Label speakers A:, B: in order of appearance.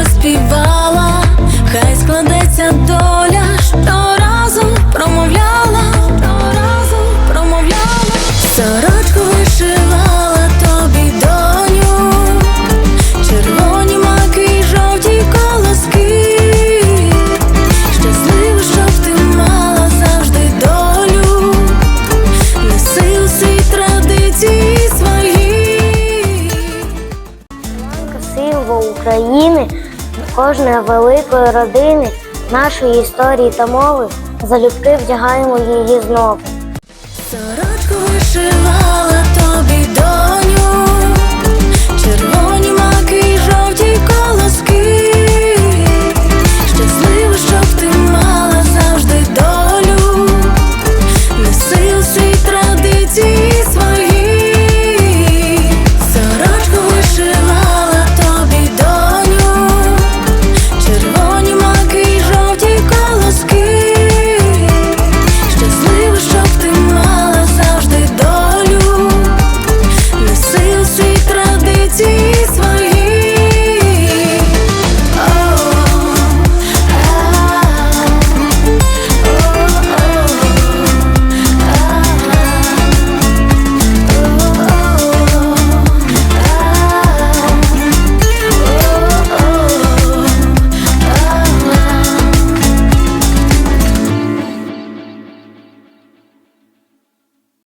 A: тихо співала, хай складеться доля, щоразу промовляла, щоразу промовляла, сорочку вишивала тобі доню, червоні маки, жовті колоски. Щасливо, щоб ти мала завжди долю, неси у світ традиції свої.
B: символ України, кожної великої родини, нашої історії та мови. Залюбки вдягаємо її знову.